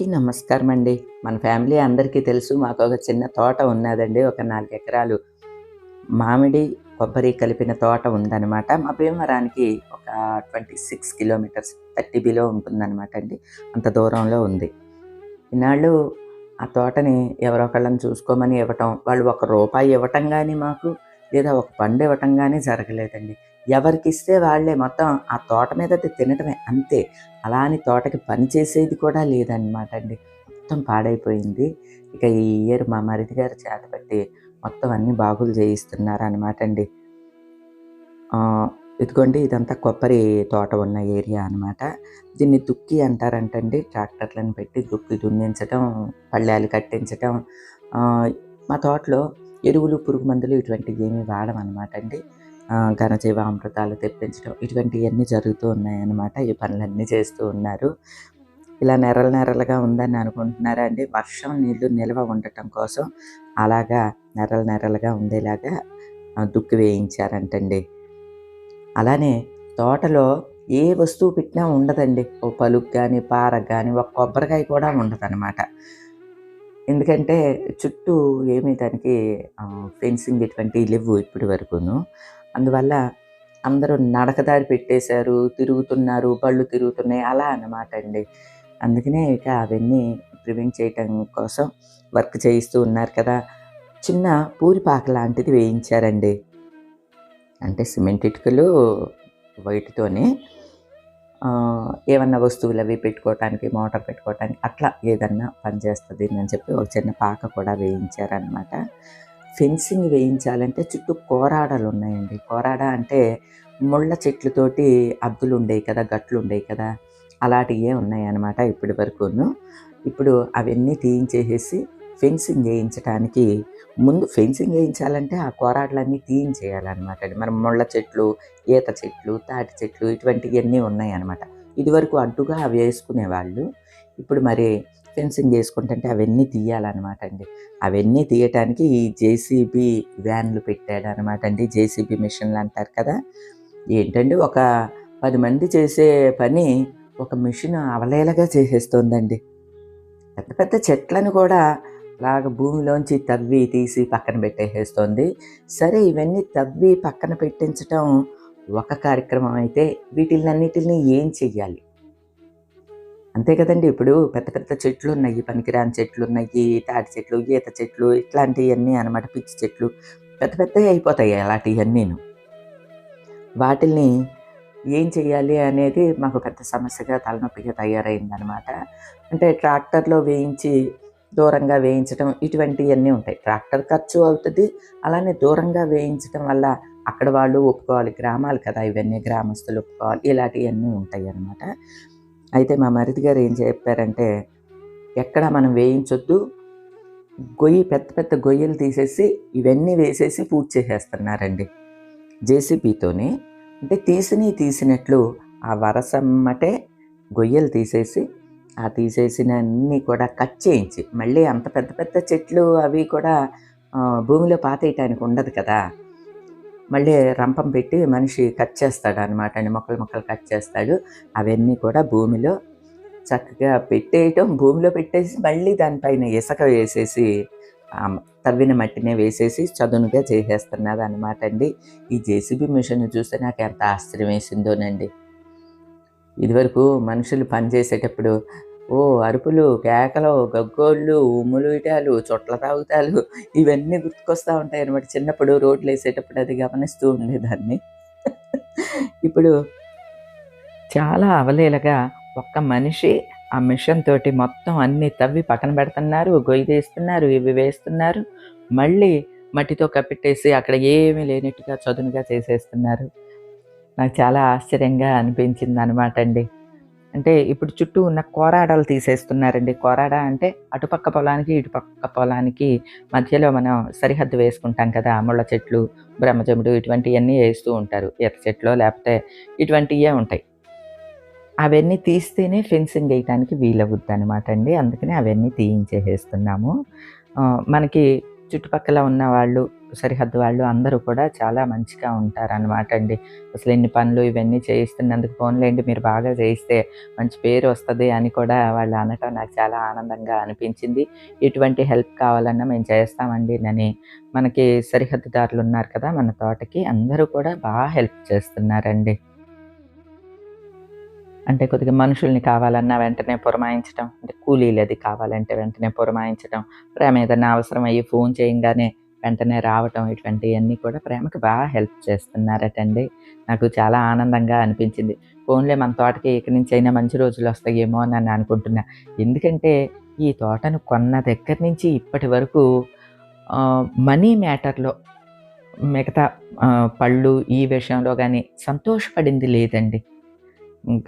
అందరికీ నమస్కారం అండి మన ఫ్యామిలీ అందరికీ తెలుసు మాకు ఒక చిన్న తోట ఉన్నదండి ఒక నాలుగు ఎకరాలు మామిడి కొబ్బరి కలిపిన తోట ఉందన్నమాట. మా భీమవరానికి ఒక twenty six kilometres thirty below ఉంటుందన్నమాట అండి. అంత దూరంలో ఉంది. ఈనాళ్ళు ఆ తోటని ఎవరొకళ్ళని చూసుకోమని ఇవ్వటం వాళ్ళు ఒక రూపాయి ఇవ్వటం కానీ మాకు లేదా ఒక పండు ఇవ్వటం కానీ జరగలేదండి. ఎవరికిస్తే వాళ్ళే వాళ్ళే. మొత్తం ఆ తోట మీద తినటమే అంతే. అలా అని తోటకి పని చేసేది కూడా లేదన్నమాట అండి. మొత్తం పాడైపోయింది. ఇక ఈ ఇయర్ మా మరిది గారు చేతబట్టి మొత్తం అన్ని బాగులు చేయిస్తున్నారు అనమాట అండి ఇదిగోండి ఇదంతా కొబ్బరి తోట ఉన్న ఏరియా అనమాట దీన్ని దుక్కి అంటారంటండి. ట్రాక్టర్లను పెట్టి దుక్కి దున్నించడం పళ్ళాలు కట్టించడం మా తోటలో ఎరువులు పురుగు మందులు ఇటువంటివి ఏమీ వాడమన్నమాట అండి. ఘనజీవామృతాలు తెప్పించడం ఇటువంటివన్నీ జరుగుతూ ఉన్నాయన్నమాట. ఈ పనులన్నీ చేస్తూ ఉన్నారు. ఇలా నెరల నెరలుగా ఉందని అనుకుంటున్నారా అండి? వర్షం నీళ్ళు నిల్వ ఉండటం కోసం అలాగా నెరల నెరలుగా ఉండేలాగా ఆ, దుక్కి వేయించారంటండి. అలానే తోటలో ఏ వస్తువు పెట్టినా ఉండదండి. ఓ పలుకు కానీ పారకు కానీ ఒక కొబ్బరికాయ కూడా ఉండదన్నమాట. ఎందుకంటే చుట్టూ ఏమీ దానికి ఫెన్సింగ్ ఇటువంటివి లేవు ఇప్పటి వరకును. అందువల్ల అందరూ నడకదారి పెట్టేశారు తిరుగుతున్నారు బళ్ళు తిరుగుతున్నాయి అలా అన్నమాట అండి. అందుకనే ఇక అవన్నీ ప్రివెంట్ చేయటం కోసం వర్క్ చేయిస్తూ ఉన్నారు కదా. చిన్న పూరిపాక లాంటిది వేయించారండి. అంటే సిమెంట్ ఇటుకలు వైట్తోనే ఏమన్నా వస్తువులు అవి పెట్టుకోవటానికి మోటార్ పెట్టుకోవటానికి అట్లా ఏదన్నా పనిచేస్తుంది అని చెప్పి ఒక చిన్న పాక కూడా వేయించారనమాట ఫెన్సింగ్ వేయించాలంటే చుట్టూ కోరాడలు ఉన్నాయండి. కోరాడ అంటే ముళ్ళ చెట్లతోటి అద్దులు ఉండేవి కదా గట్లు ఉండేవి కదా అలాంటివే ఉన్నాయన్నమాట ఇప్పటి వరకును. ఇప్పుడు అవన్నీ తీయించేసేసి ఫెన్సింగ్ వేయించడానికి ముందు ఫెన్సింగ్ వేయించాలంటే ఆ కోరాడలన్నీ తీయించేయాలన్నమాట మనం ముళ్ళ చెట్లు ఈత చెట్లు తాటి చెట్లు ఇటువంటివన్నీ ఉన్నాయన్నమాట. ఇదివరకు అడ్డుగా అవి వేసుకునేవాళ్ళు. ఇప్పుడు మరి ఫెన్సింగ్ చేసుకుంటుంటే అవన్నీ తీయాలన్నమాట అండి. అవన్నీ తీయటానికి ఈ జేసీబీ వ్యాన్లు పెట్టాడు అనమాట అండి. జేసీబీ మిషన్లు అంటారు కదా. ఏంటండి ఒక పది మంది చేసే పని ఒక మిషన్ అవలేలగా చేసేస్తుందండి. పెద్ద పెద్ద చెట్లను కూడా అలాగ భూమిలోంచి తవ్వి తీసి పక్కన పెట్టేసేస్తుంది. సరే ఇవన్నీ తవ్వి పక్కన పెట్టించడం ఒక కార్యక్రమం అయితే వీటిలన్నిటిని ఏం చెయ్యాలి? అంతే కదండి. ఇప్పుడు పెద్ద పెద్ద చెట్లు ఉన్నాయి పనికిరాని చెట్లు ఉన్నాయి తాటి చెట్లు ఈత చెట్లు ఇట్లాంటివన్నీ అనమాట. పిచ్చి చెట్లు పెద్ద పెద్దవి అయిపోతాయి అలాంటివన్నీను వాటిల్ని ఏం చేయాలి అనేది మాకు పెద్ద సమస్యగా తలనొప్పిగా తయారైందనమాట అంటే ట్రాక్టర్లో వేయించి దూరంగా వేయించడం ఇటువంటివన్నీ ఉంటాయి. ట్రాక్టర్ ఖర్చు అవుతుంది. అలానే దూరంగా వేయించడం వల్ల అక్కడ వాళ్ళు ఒప్పుకోవాలి. గ్రామాలు కదా. ఇవన్నీ గ్రామస్తులు ఒప్పుకోవాలి. ఇలాంటివన్నీ ఉంటాయి అన్నమాట అయితే మా మరిది గారు ఏం చెప్పారంటే ఎక్కడ మనం వేయించొద్దు గొయ్యి పెద్ద పెద్ద గొయ్యలు తీసేసి ఇవన్నీ వేసేసి పూజ చేసేస్తున్నారండి. జేసీబీతోనే అంటే తీసిని తీసినట్లు ఆ వరసమ్మటే గొయ్యలు తీసేసి ఆ తీసేసిన అన్నీ కూడా కట్ చేయించి మళ్ళీ అంత పెద్ద పెద్ద చెట్లు అవి కూడా భూమిలో పాతేయటానికి ఉండదు కదా. మళ్ళీ రంపం పెట్టి మనిషి కట్ చేస్తాడు అనమాట అండి. మొక్కలు మొక్కలు కట్ చేస్తాడు. అవన్నీ కూడా భూమిలో చక్కగా పెట్టేయటం భూమిలో పెట్టేసి మళ్ళీ దానిపైన ఇసుక వేసేసి తవ్విన మట్టినే వేసేసి చదునుగా చేసేస్తున్నది అనమాట అండి. ఈ జేసీబీ మిషన్ చూస్తే నాకు ఎంత ఆశ్చర్యం వేసిందోనండి. ఇదివరకు మనుషులు పని చేసేటప్పుడు ఓ అరుపులు కేకలు గగ్గోళ్ళు ఉమ్ములు ఇటాలు చుట్ల తాగుతాలు ఇవన్నీ గుర్తుకొస్తూ ఉంటాయి అనమాట చిన్నప్పుడు రోడ్లు వేసేటప్పుడు అది గమనిస్తూ ఉండేదాన్ని. ఇప్పుడు చాలా అవలీలగా ఒక్క మనిషి ఆ మిషన్ తోటి మొత్తం అన్ని తవ్వి పక్కన పెడుతున్నారు గొయ్యి తీస్తున్నారు ఇవి వేస్తున్నారు. మళ్ళీ మట్టితో కప్పెట్టేసి అక్కడ ఏమీ లేనట్టుగా చదునుగా చేసేస్తున్నారు. నాకు చాలా ఆశ్చర్యంగా అనిపించింది అనమాట అండి. అంటే ఇప్పుడు చుట్టూ ఉన్న కోరాడలు తీసేస్తున్నారండి. కోరాడ అంటే అటుపక్క పొలానికి ఇటుపక్క పొలానికి మధ్యలో మనం సరిహద్దు వేసుకుంటాం కదా ముళ్ళ చెట్లు బ్రహ్మజముడు ఇటువంటివన్నీ వేస్తూ ఉంటారు. ఎర్ర చెట్లు లేకపోతే ఇటువంటివే ఉంటాయి. అవన్నీ తీస్తేనే ఫెన్సింగ్ వేయటానికి వీలవుద్ది అనమాట అండి అందుకని అవన్నీ తీయించేసేస్తున్నాము. మనకి చుట్టుపక్కల ఉన్న వాళ్ళు సరిహద్దు వాళ్ళు అందరూ కూడా చాలా మంచిగా ఉంటారనమాట అండి. అసలు ఇన్ని పనులు ఇవన్నీ చేయిస్తున్నందుకు ఫోన్లేండి మీరు బాగా చేయిస్తే మంచి పేరు వస్తుంది అని కూడా వాళ్ళు అనటం నాకు చాలా ఆనందంగా అనిపించింది. ఎటువంటి హెల్ప్ కావాలన్నా మేము చేస్తామండి. అని మనకి సరిహద్దుదారులు ఉన్నారు కదా మన తోటకి అందరూ కూడా బాగా హెల్ప్ చేస్తున్నారండి. అంటే కొద్దిగా మనుషుల్ని కావాలన్నా వెంటనే పురమాయించడం అంటే కూలీలు అది కావాలంటే వెంటనే పురమాయించడం ప్రేమ ఏదైనా అవసరం అయ్యి ఫోన్ చేయంగానే వెంటనే రావటం ఇటువంటివన్నీ కూడా ప్రేమకి బాగా హెల్ప్ చేస్తున్నారటండి. నాకు చాలా ఆనందంగా అనిపించింది. ఫోన్లే మన తోటకి ఇక్కడి నుంచి అయినా మంచి రోజులు వస్తాయేమో అని నేను అనుకుంటున్నా. ఎందుకంటే ఈ తోటను కొన్న దగ్గర నుంచి ఇప్పటి వరకు మనీ మ్యాటర్లో మిగతా పళ్ళు ఈ విషయంలో కానీ సంతోషపడింది లేదండి.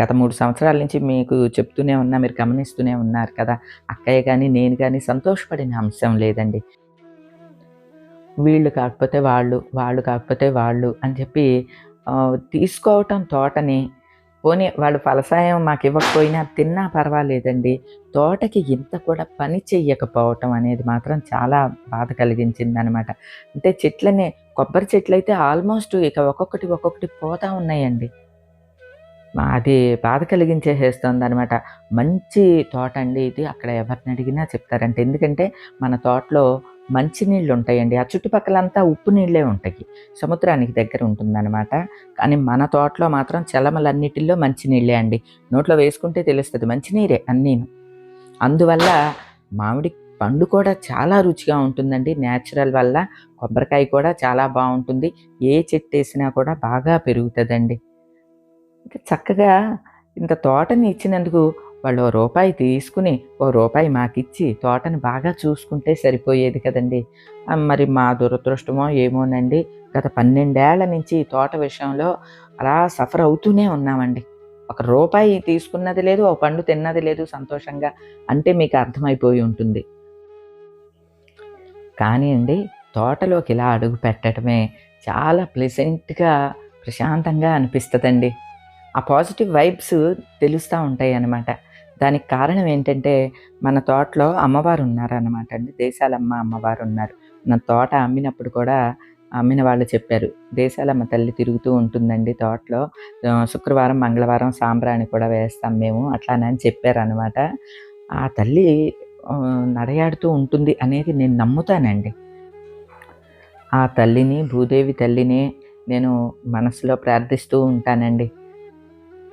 గత మూడు సంవత్సరాల నుంచి మీకు చెప్తూనే ఉన్నా మీరు గమనిస్తూనే ఉన్నారు కదా. అక్కయ్య కానీ నేను కానీ సంతోషపడిన అంశం లేదండి. వీళ్ళు కాకపోతే వాళ్ళు వాళ్ళు కాకపోతే వాళ్ళు అని చెప్పి తీసుకోవటం తోటని. పోనీ వాళ్ళు ఫలసాయం మాకు ఇవ్వకపోయినా తిన్నా పర్వాలేదండి. తోటకి ఇంత కూడా పని చెయ్యకపోవటం అనేది మాత్రం చాలా బాధ కలిగించింది అనమాట అంటే చెట్లనే కొబ్బరి చెట్లు అయితే ఆల్మోస్ట్ ఇక ఒక్కొక్కటి ఒక్కొక్కటి పోతా ఉన్నాయండి. అది బాధ కలిగించేసేస్తుంది అనమాట మంచి తోట అండి ఇది. అక్కడ ఎవరిని అడిగినా చెప్తారంటే. ఎందుకంటే మన తోటలో మంచి నీళ్ళు ఉంటాయండి ఆ చుట్టుపక్కలంతా ఉప్పు నీళ్ళే ఉంటాయి. సముద్రానికి దగ్గర ఉంటుందన్నమాట. కానీ మన తోటలో మాత్రం చలమలన్నిటిలో మంచి నీళ్ళే అండి. నోట్లో వేసుకుంటే తెలుస్తుంది. మంచినీరే అన్నీను. అందువల్ల మామిడి పండు కూడా చాలా రుచిగా ఉంటుందండి. న్యాచురల్ వల్ల కొబ్బరికాయ కూడా చాలా బాగుంటుంది. ఏ చెట్టు వేసినా కూడా బాగా పెరుగుతుందండి. ఇంకా చక్కగా ఇంత తోటని ఇచ్చినందుకు వాళ్ళు ఓ రూపాయి తీసుకుని ఓ రూపాయి మాకిచ్చి తోటని బాగా చూసుకుంటే సరిపోయేది కదండి. మరి మా దురదృష్టమో ఏమోనండి. గత పన్నెండేళ్ళ నుంచి ఈ తోట విషయంలో అలా సఫర్ అవుతూనే ఉన్నామండి. ఒక రూపాయి తీసుకున్నది లేదు ఒక పండు తిన్నది లేదు సంతోషంగా అంటే మీకు అర్థమైపోయి ఉంటుంది. కానీ అండి తోటలోకి ఇలా అడుగు పెట్టడమే చాలా ప్లెజెంట్గా ప్రశాంతంగా అనిపిస్తుందండి. ఆ పాజిటివ్ వైబ్స్ తెలుస్తూ ఉంటాయి అన్నమాట దానికి కారణం ఏంటంటే మన తోటలో అమ్మవారు ఉన్నారన్నమాట అండి. దేశాలమ్మ అమ్మవారు ఉన్నారు మన తోట అమ్మినప్పుడు కూడా అమ్మిన వాళ్ళు చెప్పారు దేశాలమ్మ తల్లి తిరుగుతూ ఉంటుందండి తోటలో. శుక్రవారం మంగళవారం సాంబ్రాణి కూడా వేస్తాం మేము అట్లానని చెప్పారనమాట ఆ తల్లి నడయాడుతూ ఉంటుంది అనేది నేను నమ్ముతానండి. ఆ తల్లిని భూదేవి తల్లిని నేను మనసులో ప్రార్థిస్తూ ఉంటానండి.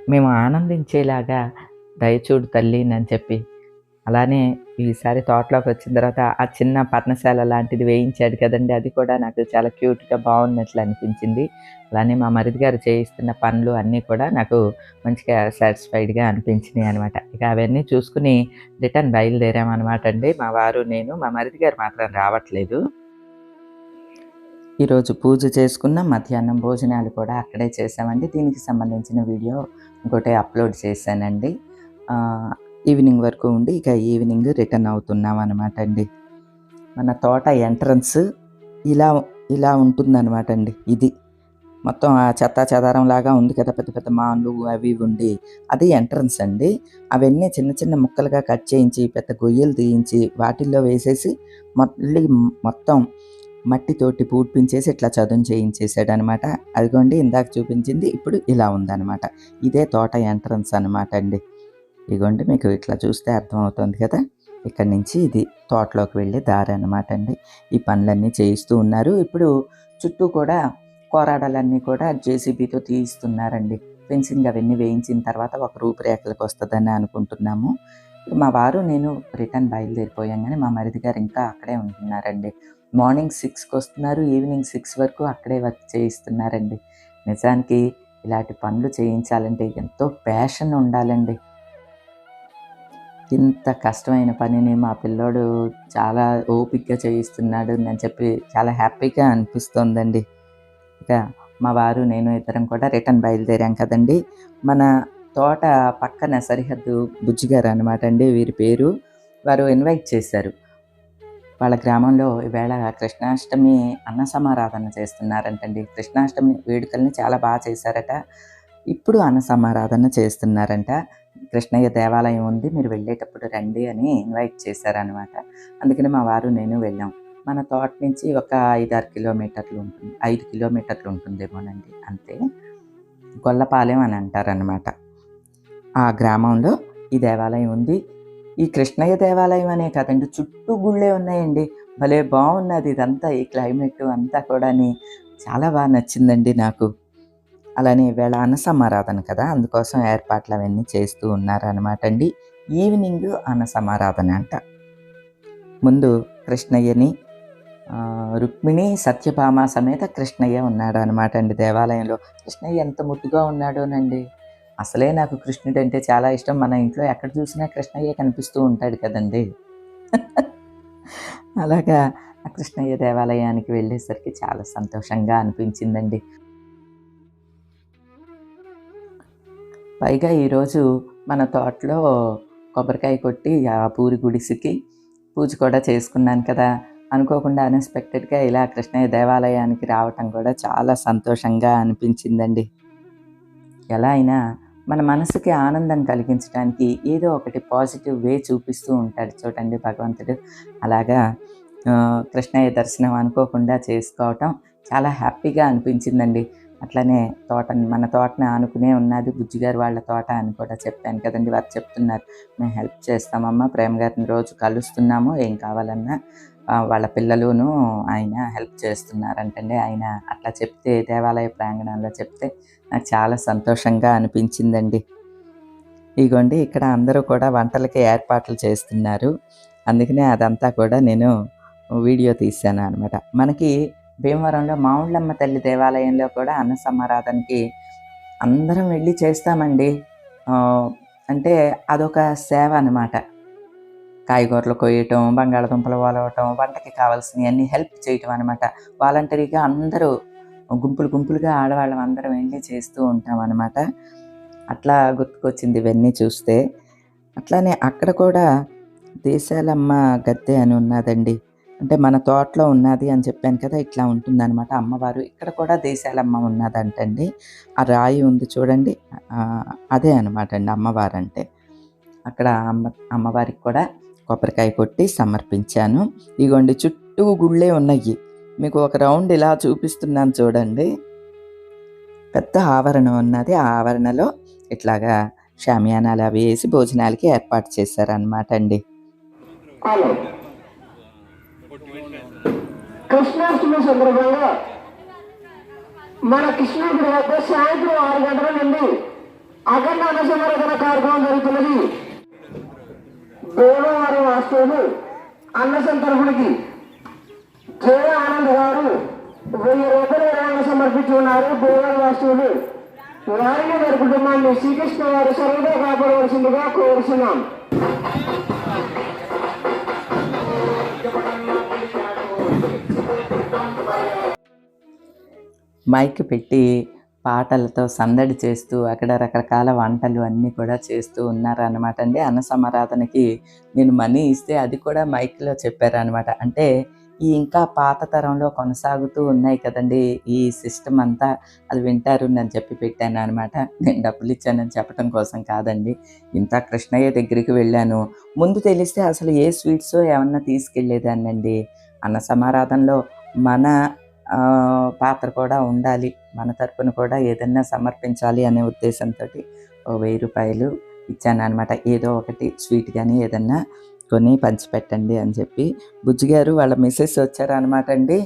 మేము ఆనందించేలాగా దయచూడు తల్లి అని చెప్పి. అలానే ఈసారి తోటలోకి వచ్చిన తర్వాత ఆ చిన్న పర్ణశాల లాంటిది వేయించాడు కదండి. అది కూడా నాకు చాలా క్యూట్గా బాగున్నట్లు అనిపించింది. అలానే మా మరిది గారు చేయిస్తున్న పనులు అన్నీ కూడా నాకు మంచిగా సాటిస్ఫైడ్గా అనిపించినాయి అనమాట ఇక అవన్నీ చూసుకుని రిటర్న్ బయలుదేరామన్నమాట అండి. మా వారు నేను మా మరిది గారు మాత్రం రావట్లేదు. ఈరోజు పూజ చేసుకున్న. మధ్యాహ్నం భోజనాలు కూడా అక్కడే చేసామండి దీనికి సంబంధించిన వీడియో ఇంకోటి అప్లోడ్ చేశానండి. ఈవినింగ్ వరకు ఉండి ఇక ఈవినింగ్ రిటర్న్ అవుతున్నాం అనమాట అండి. మన తోట ఎంట్రన్స్ ఇలా ఇలా ఉంటుందన్నమాట అండి ఇది మొత్తం ఆ చెత్త చెదారం లాగా ఉంది కదా పెద్ద పెద్ద మాన్లు అవి ఉండి. అది ఎంట్రన్స్ అండి. అవన్నీ చిన్న చిన్న ముక్కలుగా కట్ చేయించి పెద్ద గొయ్యలు తీయించి వాటిల్లో వేసేసి మళ్ళీ మొత్తం మట్టితోటి పూడ్పించేసి ఇట్లా చదును చేయించేసాడు అనమాట అదిగోండి ఇందాక చూపించింది ఇప్పుడు ఇలా ఉందన్నమాట. ఇదే తోట ఎంట్రన్స్ అనమాట అండి. ఇదిగోండి మీకు ఇట్లా చూస్తే అర్థమవుతుంది కదా? ఇక్కడ నుంచి ఇది తోటలోకి వెళ్ళే దారి అనమాట అండి. ఈ పనులన్నీ చేయిస్తూ ఉన్నారు. ఇప్పుడు చుట్టూ కూడా కోరాడలన్నీ కూడా జేసీబీతో తీయిస్తున్నారండి. ఫెన్సింగ్ అవన్నీ వేయించిన తర్వాత ఒక రూపురేఖలకు వస్తుందని అనుకుంటున్నాము. మా వారు నేను రిటర్న్ బయలుదేరిపోయాం కానీ మా మరిది గారు ఇంకా అక్కడే ఉంటున్నారండి. మార్నింగ్ సిక్స్కి వస్తున్నారు ఈవినింగ్ సిక్స్ వరకు అక్కడే వర్క్ చేయిస్తున్నారండి. నిజానికి ఇలాంటి పనులు చేయించాలంటే ఎంతో ప్యాషన్ ఉండాలండి. ఇంత కష్టమైన పనిని మా పిల్లోడు చాలా ఓపిక్గా చేయిస్తున్నాడు అని చెప్పి చాలా హ్యాపీగా అనిపిస్తోందండి. ఇక మా వారు నేను ఇద్దరం కూడా రిటర్న్ బయలుదేరాం కదండి. మన తోట పక్కన సరిహద్దు బుజ్జిగారు అనమాట అండి వీరి పేరు వారు ఇన్వైట్ చేశారు. వాళ్ళ గ్రామంలో ఈవేళ కృష్ణాష్టమి అన్న సమారాధన చేస్తున్నారంటండి. కృష్ణాష్టమి వేడుకల్ని చాలా బాగా చేశారట. ఇప్పుడు అన్న సమారాధన చేస్తున్నారంట. కృష్ణయ్య దేవాలయం ఉంది మీరు వెళ్ళేటప్పుడు రండి అని ఇన్వైట్ చేశారనమాట అందుకని మా వారు నేను వెళ్ళాం. మన తోట నుంచి ఒక ఐదారు కిలోమీటర్లు ఉంటుంది ఐదు కిలోమీటర్లు ఉంటుందేమోనండి అంతే. గొల్లపాలెం అని అంటారనమాట ఆ గ్రామంలో ఈ దేవాలయం ఉంది. ఈ కృష్ణయ్య దేవాలయం అనే కదండి చుట్టూ గుళ్ళే ఉన్నాయండి. భలే బాగున్నది ఇదంతా ఈ క్లైమేట్ అంతా కూడాని. చాలా బాగా నచ్చిందండి నాకు. అలానే ఈవేళ అన్నసమారాధన కదా అందుకోసం ఏర్పాట్లు అవన్నీ చేస్తూ ఉన్నారనమాట అండి. ఈవినింగ్ అన్నసమారాధన అంట. ముందు కృష్ణయ్యని రుక్మిణి సత్యభామ సమేత కృష్ణయ్య ఉన్నాడు అనమాట అండి దేవాలయంలో. కృష్ణయ్య ఎంత ముద్దుగా ఉన్నాడోనండి. అసలే నాకు కృష్ణుడు అంటే చాలా ఇష్టం. మన ఇంట్లో ఎక్కడ చూసినా కృష్ణయ్య కనిపిస్తూ ఉంటాడు కదండి. అలాగా ఆ కృష్ణయ్య దేవాలయానికి వెళ్ళేసరికి చాలా సంతోషంగా అనిపించిందండి. పైగా ఈరోజు మన తోటలో కొబ్బరికాయ కొట్టి ఆ పూరి గుడిసికి పూజ కూడా చేసుకున్నాను కదా. అనుకోకుండా అన్ఎక్స్పెక్టెడ్గా ఇలా కృష్ణయ్య దేవాలయానికి రావటం కూడా చాలా సంతోషంగా అనిపించిందండి. ఎలా అయినా మన మనసుకి ఆనందం కలిగించడానికి ఏదో ఒకటి పాజిటివ్ వే చూపిస్తూ ఉంటాడు చూడండి భగవంతుడు. అలాగా కృష్ణయ్య దర్శనం అనుకోకుండా చేసుకోవటం చాలా హ్యాపీగా అనిపించిందండి. అట్లనే తోట మన తోటని ఆనుకునే ఉన్నది బుజ్జిగారు వాళ్ళ తోట అని కూడా చెప్పాను కదండి. వారు చెప్తున్నారు మేము హెల్ప్ చేస్తామమ్మా ప్రేమ గారిని రోజు కలుస్తున్నాము ఏం కావాలన్నా వాళ్ళ పిల్లలును ఆయన హెల్ప్ చేస్తున్నారంటండి. ఆయన అట్లా చెప్తే దేవాలయ ప్రాంగణంలో చెప్తే నాకు చాలా సంతోషంగా అనిపించిందండి. ఇగోండి ఇక్కడ అందరూ కూడా వంటలకి ఏర్పాట్లు చేస్తున్నారు. అందుకనే అదంతా కూడా నేను వీడియో తీశాను అనమాట మనకి భీమవరంలో మావుళ్ళమ్మ తల్లి దేవాలయంలో కూడా అన్న సమారాధనకి అందరం వెళ్ళి చేస్తామండి. అంటే అదొక సేవ అనమాట కాయగూరలు కొయ్యటం బంగాళదుంపలు వలవటం వంటకి కావాల్సినవన్నీ హెల్ప్ చేయటం అనమాట వాలంటరీగా అందరూ గుంపులు గుంపులుగా ఆడవాళ్ళం అందరం వెళ్ళి చేస్తూ ఉంటాం అనమాట అట్లా గుర్తుకొచ్చింది ఇవన్నీ చూస్తే. అట్లానే అక్కడ కూడా దేశాలమ్మ గద్దె అని ఉన్నదండి. అంటే మన తోటలో ఉన్నది అని చెప్పాను కదా ఇట్లా ఉంటుందన్నమాట. అమ్మవారు ఇక్కడ కూడా దేశాలమ్మ ఉన్నదంటండి. ఆ రాయి ఉంది చూడండి. అదే అనమాట అండి అమ్మవారు అంటే అక్కడ అమ్మ అమ్మవారికి కూడా కొబ్బరికాయ కొట్టి సమర్పించాను. ఇగోండి చుట్టూ గుళ్ళే ఉన్నాయి. మీకు ఒక రౌండ్ ఇలా చూపిస్తున్నాను చూడండి. పెద్ద ఆవరణ ఉన్నది. ఆ ఆవరణలో ఇట్లాగా షామియానాలు అవి వేసి భోజనాలకి ఏర్పాటు చేశారనమాట అండి కృష్ణాష్టమి సందర్భంగా మన కృష్ణుడి వద్ద సాయంత్రం ఆరు గంటల నుండి అఖండ అన్నసమరకర కార్యక్రమం జరుగుతున్నది. దేవవారి వాస్తువులు అన్నసం సంతర్పణకి జయ ఆనంద్ గారు వెయ్యి రూపాయల విరాళం సమర్పించి ఉన్నారు దేవారి వాస్తువులు వారిని వారి కుటుంబాన్ని శ్రీకృష్ణ వారు సర్వదా కాపాడవలసిందిగా కోరుతున్నాం మైక్ పెట్టి పాటలతో సందడి చేస్తూ అక్కడ రకరకాల వంటలు అన్నీ కూడా చేస్తూ ఉన్నారనమాట అండి అన్న సమారాధనకి నేను మనీ ఇస్తే అది కూడా మైక్లో చెప్పారనమాట అంటే ఈ ఇంకా పాత తరంలో కొనసాగుతూ ఉన్నాయి కదండి ఈ సిస్టమ్ అంతా అది వింటారు అని చెప్పి పెట్టాను అనమాట నేను డబ్బులు ఇచ్చానని చెప్పడం కోసం కాదండి. ఇంత కృష్ణయ్య దగ్గరికి వెళ్ళాను. ముందు తెలిస్తే అసలు ఏ స్వీట్స్ ఏమన్నా తీసుకెళ్ళేదాన్నండి. అన్న సమారాధనలో మన పాత్ర కూడా ఉండాలి. మన తరపున కూడా ఏదన్నా సమర్పించాలి అనే ఉద్దేశంతో ఓ వెయ్యి రూపాయలు ఇచ్చాను అనమాట ఏదో ఒకటి స్వీట్ కానీ ఏదన్నా కొని పంచిపెట్టండి అని చెప్పి. బుజ్జిగారు వాళ్ళ మిస్సెస్ వచ్చారనమాట అండి.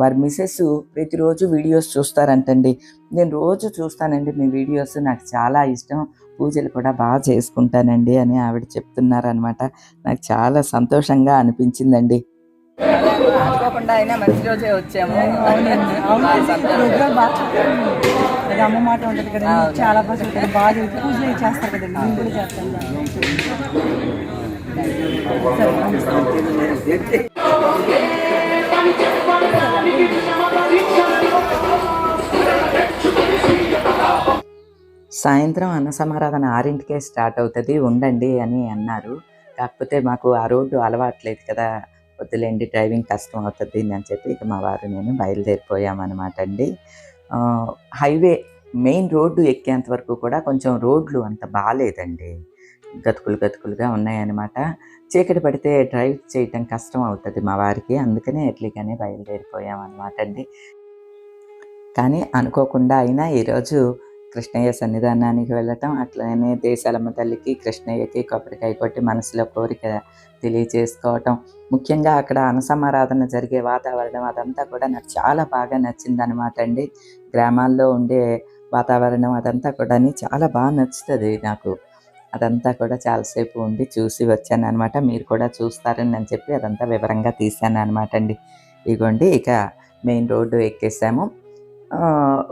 వారి మిస్సెస్ ప్రతిరోజు వీడియోస్ చూస్తారంటండి. నేను రోజు చూస్తానండి మీ వీడియోస్. నాకు చాలా ఇష్టం. పూజలు కూడా బాగా చేసుకుంటానండి అని ఆవిడ చెప్తున్నారనమాట నాకు చాలా సంతోషంగా అనిపించిందండి. అనుకోకుండా అయినా మంచి రోజే వచ్చాము. అది అమ్మ మాట ఉంటుంది కదా చాలా బాగా బాగా. పూజలు చేస్తారు కదండి. మేము కూడా చేస్తాం. సాయంత్రం అన్న సమారాధన ఆరింటికే స్టార్ట్ అవుతుంది. ఉండండి అని అన్నారు. కాకపోతే మాకు ఆ రోడ్డు అలవాట్లేదు కదా. వద్దులేండి డ్రైవింగ్ కష్టం అవుతుంది అని చెప్పి ఇక మా వారు నేను బయలుదేరిపోయామన్నమాట అండి. హైవే మెయిన్ రోడ్డు ఎక్కేంత వరకు కూడా కొంచెం రోడ్లు అంత బాగాలేదండి. గతుకులు గతుకులుగా ఉన్నాయన్నమాట. చీకటి పడితే డ్రైవ్ చేయటం కష్టం అవుతుంది మా వారికి అందుకనే ఎట్లీగానే బయలుదేరిపోయాం అనమాట అండి. కానీ అనుకోకుండా అయినా ఈరోజు కృష్ణయ్య సన్నిధానానికి వెళ్ళటం అట్లనే దేశాలమ్మ తల్లికి కృష్ణయ్యకి కొబ్బరికాయ కొట్టి మనసులో కోరిక తెలియచేసుకోవటం ముఖ్యంగా అక్కడ అనసమారాధన జరిగే వాతావరణం అదంతా కూడా నాకు చాలా బాగా నచ్చింది అనమాట అండి. గ్రామాల్లో ఉండే వాతావరణం అదంతా కూడా చాలా బాగా నచ్చుతుంది నాకు. అదంతా కూడా చాలాసేపు ఉండి చూసి వచ్చాను అనమాట మీరు కూడా చూస్తారని నేను చెప్పి అదంతా వివరంగా తీశాను అనమాట అండి. ఇగోండి ఇక మెయిన్ రోడ్డు ఎక్కేసాము.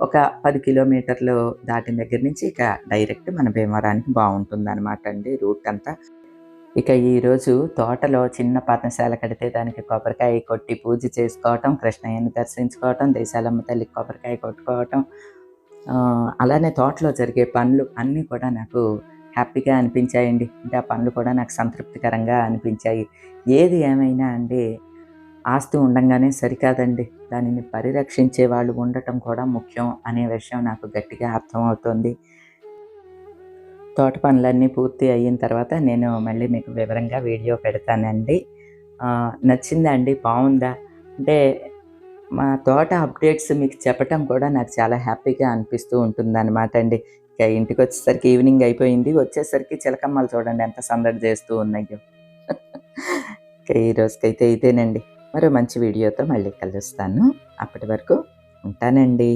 ఒక పది కిలోమీటర్లు దాటిన దగ్గర నుంచి ఇక డైరెక్ట్ మన భీమవరానికి బాగుంటుంది అనమాట అండి రూట్ అంతా. ఇక ఈరోజు తోటలో చిన్న పర్ణశాల కడితే దానికి కొబ్బరికాయ కొట్టి పూజ చేసుకోవటం కృష్ణయ్యని దర్శించుకోవటం దేశాలమ్మ తల్లికి కొబ్బరికాయ కొట్టుకోవటం అలానే తోటలో జరిగే పనులు అన్నీ కూడా నాకు హ్యాపీగా అనిపించాయండి. అంటే ఆ పనులు కూడా నాకు సంతృప్తికరంగా అనిపించాయి. ఏది ఏమైనా అండి ఆస్తి ఉండంగానే సరికాదండి. దానిని పరిరక్షించే వాళ్ళు ఉండటం కూడా ముఖ్యం అనే విషయం నాకు గట్టిగా అర్థమవుతుంది. తోట పనులన్నీ పూర్తి అయిన తర్వాత నేను మళ్ళీ మీకు వివరంగా వీడియో పెడతానండి. నచ్చిందా అండి బాగుందా? అంటే మా తోట అప్డేట్స్ మీకు చెప్పటం కూడా నాకు చాలా హ్యాపీగా అనిపిస్తూ ఉంటుంది అనమాట అండి. ఇక ఇంటికి వచ్చేసరికి ఈవినింగ్ అయిపోయింది. వచ్చేసరికి చిలకమ్మలు చూడండి ఎంత సందడి చేస్తూ ఉన్నాయో. ఇక ఈ రోజుకైతే ఇదేనండి. మరో మంచి వీడియోతో మళ్ళీ కలుస్తాను. అప్పటి వరకు ఉంటానండి.